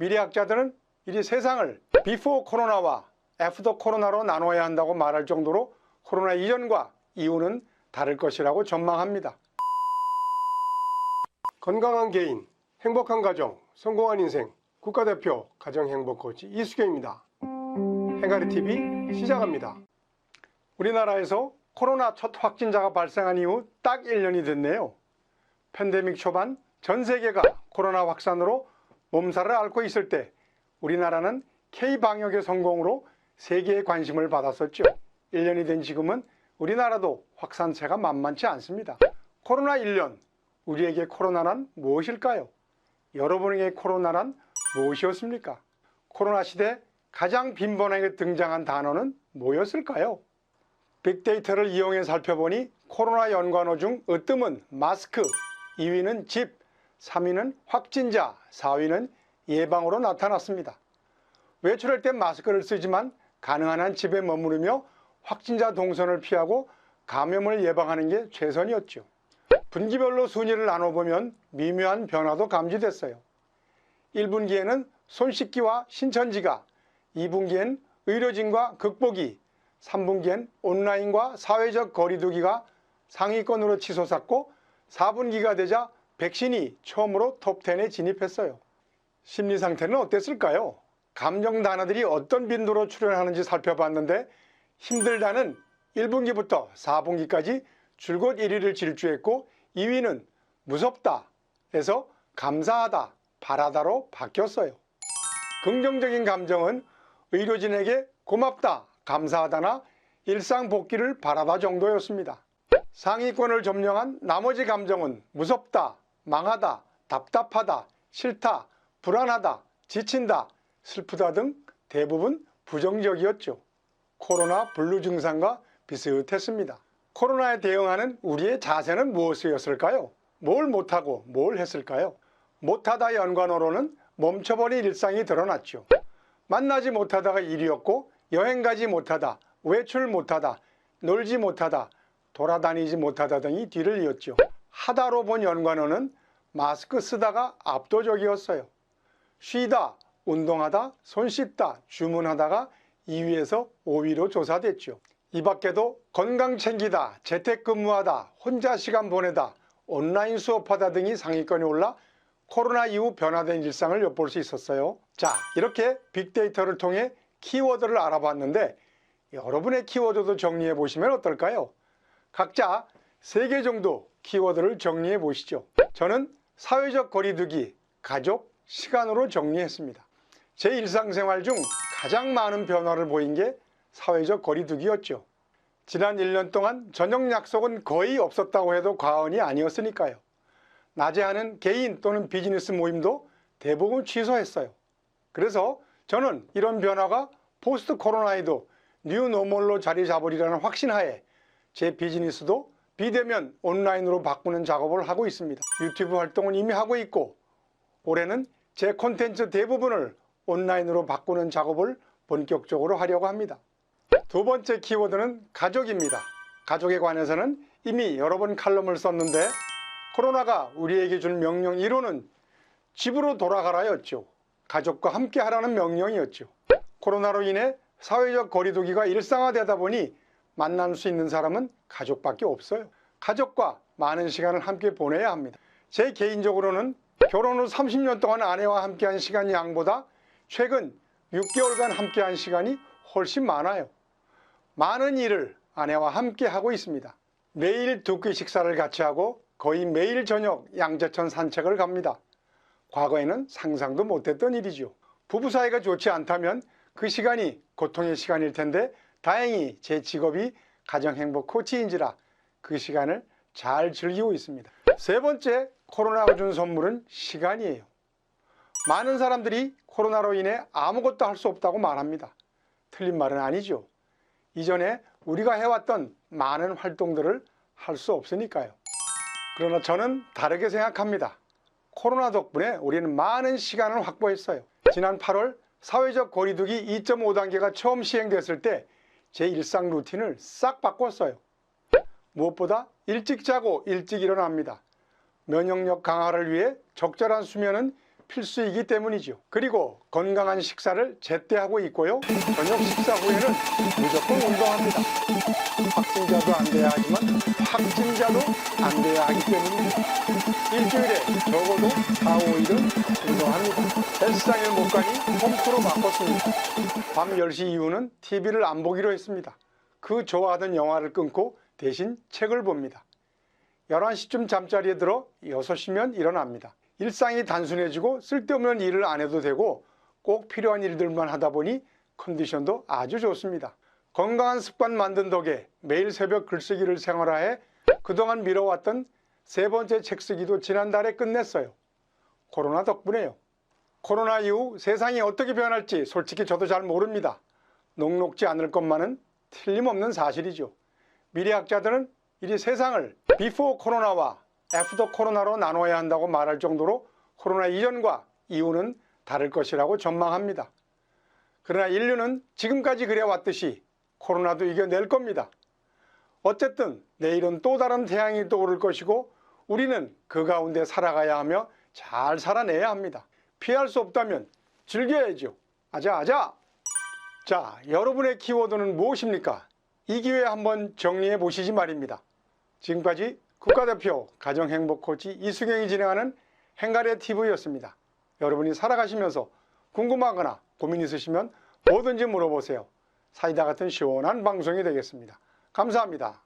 미래학자들은 이 세상을 비포 코로나와 애프터 코로나로 나눠야 한다고 말할 정도로 코로나 이전과 이후는 다를 것이라고 전망합니다. 건강한 개인, 행복한 가정, 성공한 인생, 국가대표 가정행복코치 이수경입니다. 행가리TV 시작합니다. 우리나라에서 코로나 첫 확진자가 발생한 이후 딱 1년이 됐네요. 팬데믹 초반 전 세계가 코로나 확산으로 몸살을 앓고 있을 때 우리나라는 K-방역의 성공으로 세계의 관심을 받았었죠. 1년이 된 지금은 우리나라도 확산세가 만만치 않습니다. 코로나 1년, 우리에게 코로나란 무엇일까요? 여러분에게 코로나란 무엇이었습니까? 코로나 시대 가장 빈번하게 등장한 단어는 뭐였을까요? 빅데이터를 이용해 살펴보니 코로나 연관어 중 으뜸은 마스크, 2위는 집, 3위는 확진자, 4위는 예방으로 나타났습니다. 외출할 땐 마스크를 쓰지만 가능한 한 집에 머무르며 확진자 동선을 피하고 감염을 예방하는 게 최선이었죠. 분기별로 순위를 나눠보면 미묘한 변화도 감지됐어요. 1분기에는 손 씻기와 신천지가, 2분기엔 의료진과 극복이, 3분기엔 온라인과 사회적 거리두기가 상위권으로 치솟았고 4분기가 되자 백신이 처음으로 톱10에 진입했어요. 심리 상태는 어땠을까요? 감정 단어들이 어떤 빈도로 출현하는지 살펴봤는데 힘들다는 1분기부터 4분기까지 줄곧 1위를 질주했고 2위는 무섭다에서 감사하다, 바라다로 바뀌었어요. 긍정적인 감정은 의료진에게 고맙다, 감사하다나 일상 복귀를 바라다 정도였습니다. 상위권을 점령한 나머지 감정은 무섭다, 망하다, 답답하다, 싫다, 불안하다, 지친다, 슬프다 등 대부분 부정적이었죠. 코로나 블루 증상과 비슷했습니다. 코로나에 대응하는 우리의 자세는 무엇이었을까요? 뭘 못하고 뭘 했을까요? 못하다 연관어로는 멈춰버린 일상이 드러났죠. 만나지 못하다가 일이었고 여행 가지 못하다, 외출 못하다, 놀지 못하다, 돌아다니지 못하다 등이 뒤를 이었죠. 하다로 본 연관어는 마스크 쓰다가 압도적이었어요. 쉬다, 운동하다, 손 씻다, 주문하다가 2위에서 5위로 조사됐죠. 이 밖에도 건강 챙기다, 재택근무하다, 혼자 시간 보내다, 온라인 수업하다 등이 상위권에 올라 코로나 이후 변화된 일상을 엿볼 수 있었어요. 자, 이렇게 빅데이터를 통해 키워드를 알아봤는데 여러분의 키워드도 정리해 보시면 어떨까요? 각자 3개 정도 키워드를 정리해 보시죠. 저는 사회적 거리두기, 가족, 시간으로 정리했습니다. 제 일상생활 중 가장 많은 변화를 보인 게 사회적 거리두기였죠. 지난 1년 동안 저녁 약속은 거의 없었다고 해도 과언이 아니었으니까요. 낮에 하는 개인 또는 비즈니스 모임도 대부분 취소했어요. 그래서 저는 이런 변화가 포스트 코로나에도 뉴 노멀로 자리 잡으리라는 확신하에 제 비즈니스도 비대면 온라인으로 바꾸는 작업을 하고 있습니다. 유튜브 활동은 이미 하고 있고 올해는 제 콘텐츠 대부분을 온라인으로 바꾸는 작업을 본격적으로 하려고 합니다. 두 번째 키워드는 가족입니다. 가족에 관해서는 이미 여러 번 칼럼을 썼는데 코로나가 우리에게 준 명령 1호는 집으로 돌아가라였죠. 가족과 함께 하라는 명령이었죠. 코로나로 인해 사회적 거리두기가 일상화되다 보니 만날 수 있는 사람은 가족밖에 없어요. 가족과 많은 시간을 함께 보내야 합니다. 제 개인적으로는 결혼 후 30년 동안 아내와 함께한 시간 양보다 최근 6개월간 함께한 시간이 훨씬 많아요. 많은 일을 아내와 함께 하고 있습니다. 매일 두 끼 식사를 같이 하고 거의 매일 저녁 양재천 산책을 갑니다. 과거에는 상상도 못했던 일이죠. 부부 사이가 좋지 않다면 그 시간이 고통의 시간일 텐데 다행히 제 직업이 가정행복 코치인지라 그 시간을 잘 즐기고 있습니다. 세 번째 코로나가 준 선물은 시간이에요. 많은 사람들이 코로나로 인해 아무것도 할 수 없다고 말합니다. 틀린 말은 아니죠. 이전에 우리가 해왔던 많은 활동들을 할 수 없으니까요. 그러나 저는 다르게 생각합니다. 코로나 덕분에 우리는 많은 시간을 확보했어요. 지난 8월 사회적 거리두기 2.5단계가 처음 시행됐을 때 제 일상 루틴을 싹 바꿨어요. 무엇보다 일찍 자고 일찍 일어납니다. 면역력 강화를 위해 적절한 수면은 필수이기 때문이죠. 그리고 건강한 식사를 제때 하고 있고요. 저녁 식사 후에는 무조건 운동합니다. 확진자도 안 돼야 하지만 확진자도 안 돼야 하기 때문입니다. 일주일에 적어도 4, 5일은 운동합니다. 헬스장에 못 가니 홈트로 바꿨습니다. 밤 10시 이후는 TV를 안 보기로 했습니다. 그 좋아하던 영화를 끊고 대신 책을 봅니다. 11시쯤 잠자리에 들어 6시면 일어납니다. 일상이 단순해지고 쓸데없는 일을 안 해도 되고 꼭 필요한 일들만 하다 보니 컨디션도 아주 좋습니다. 건강한 습관 만든 덕에 매일 새벽 글쓰기를 생활화해 그동안 미뤄왔던 세 번째 책 쓰기도 지난달에 끝냈어요. 코로나 덕분에요. 코로나 이후 세상이 어떻게 변할지 솔직히 저도 잘 모릅니다. 녹록지 않을 것만은 틀림없는 사실이죠. 미래학자들은 이리 세상을 비포 코로나와 애프터 코로나로 나눠야 한다고 말할 정도로 코로나 이전과 이후는 다를 것이라고 전망합니다. 그러나 인류는 지금까지 그래왔듯이 코로나도 이겨낼 겁니다. 어쨌든 내일은 또 다른 태양이 떠오를 것이고 우리는 그 가운데 살아가야 하며 잘 살아내야 합니다. 피할 수 없다면 즐겨야죠. 아자아자! 자, 여러분의 키워드는 무엇입니까? 이 기회에 한번 정리해 보시지 말입니다. 지금까지 국가대표 가정행복코치 이수경이 진행하는 행가래 TV였습니다. 여러분이 살아가시면서 궁금하거나 고민 있으시면 뭐든지 물어보세요. 사이다 같은 시원한 방송이 되겠습니다. 감사합니다.